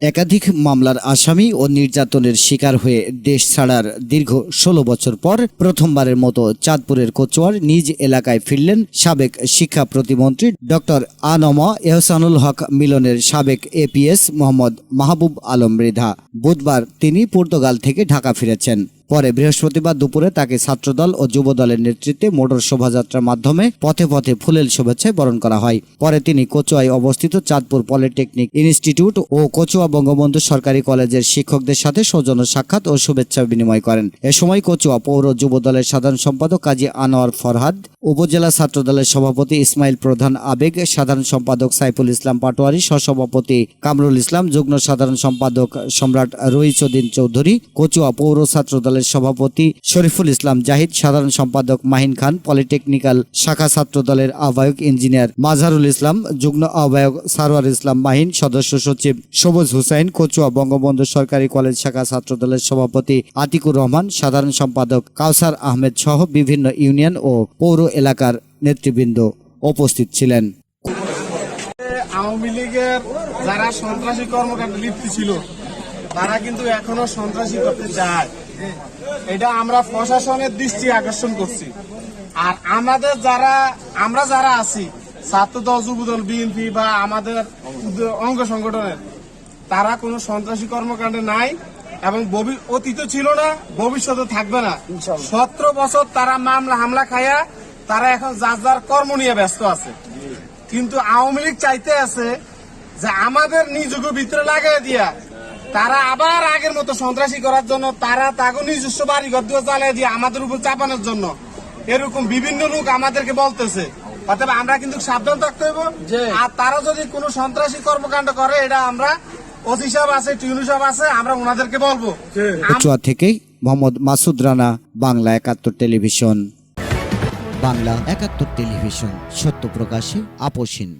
একাধিক মামলার আসামি ও নির্যাতনের শিকার হয়ে দেশ ছাড়ার দীর্ঘ ষোলো বছর পর প্রথমবারের মতো চাঁদপুরের কোচোয়ার নিজ এলাকায় ফিরলেন সাবেক শিক্ষা প্রতিমন্ত্রী ডক্টর আনমা এহসানুল হক মিলনের সাবেক এপিএস মোহাম্মদ মাহবুব আলম মৃধা। বুধবার তিনি পর্তুগাল থেকে ঢাকা ফিরেছেন। পরে বৃহস্পতিবার দুপুরে তাকে ছাত্রদল ও যুবদলের নেতৃত্বে মোটর শোভাযাত্রার মাধ্যমে পথে পথে ফুলেল শুভেচ্ছায় বরণ করা হয়। পরে তিনি কচুয়ায় অবস্থিত চাঁদপুর পলিটেকনিক ইনস্টিটিউট ও কচুয়া বঙ্গবন্ধু সরকারি কলেজের শিক্ষকদের সাথে সৌজন্য সাক্ষাৎ ও শুভেচ্ছা বিনিময় করেন। এ সময় কচুয়া পৌর যুবদলের সাধারণ সম্পাদক কাজী আনোয়ার ফরহাদ, উপজেলা ছাত্রদলের সভাপতি ইসমাইল প্রধান আবেগ, সাধারণ সম্পাদক সাইফুল ইসলাম পাটোয়ারি, সহসভাপতি কামরুল ইসলাম, যুগ্ম সাধারণ সম্পাদক সম্রাট রইচুদ্দিন চৌধুরী, কচুয়া পৌর ছাত্র দলের সভাপতি শরীফুল ইসলাম জাহিদ, সাধারণ সম্পাদক মাহিন খান, পলিটেকনিক্যাল শাখা ছাত্র দলের আহ্বায়ক ইঞ্জিনিয়ার মাঝারুল ইসলাম, যুগ্ম আহ্বায়ক সারোয়ার ইসলাম মাহিন, সদস্য সচিব সবুজ হুসাইন, কচুয়া বঙ্গবন্ধু সরকারি কলেজ শাখা ছাত্র দলের সভাপতি আতিকুর রহমান, সাধারণ সম্পাদক কাউসার আহমেদ সহ বিভিন্ন ইউনিয়ন ও পৌর এলাকার নেতৃবৃন্দ উপস্থিত ছিলেন। আওয়ামী লীগের যারা সন্ত্রাসী কর্মকাণ্ডে লিপ্ত ছিল, তারা কিন্তু এখনও সন্ত্রাসী করতে চায়। এটা আমরা প্রশাসনের দৃষ্টি আকর্ষণ করছি। আর আমাদের যারা আমরা যারা আছি ছাত্র ছাত্রদল যুবদল বিএনপি বা আমাদের অঙ্গ সংগঠনের তারা কোনো সন্ত্রাসী কর্মকাণ্ডে নাই এবং অতীত ছিল না ভবিষ্যতে থাকবে না। সতেরো বছর তারা মামলা হামলা খায়া তারা এখন যার যার কর্ম নিয়ে ব্যস্ত আছে। কিন্তু আওয়ামী লীগ চাইতে আছে যে আমাদের নিজগ ভিতরে লাগাই দিয়া তারা আবার আগের মতো সন্ত্রাসী করার জন্য তারা তাকে নিজস্ব বাড়ি ঘর দিয়ে জ্বালিয়ে দিয়ে আমাদের উপর চাপানোর জন্য। এরকম বিভিন্ন লোক আমাদেরকে বলতেছে। অর্থাৎ আমরা কিন্তু সাবধান থাকতে হইব। আর তারা যদি কোনো সন্ত্রাসী কর্মকাণ্ড করে এটা আমরা ওসি সাহেব আছে টিউনু সাহেব আছে আমরা ওনাদেরকে বলব। কচুয়া থেকে মোহাম্মদ মাসুদ রানা বাংলা একাত্তর টেলিভিশন। বাংলা একাত্তর টেলিভিশন সত্য প্রকাশে আপোষহীন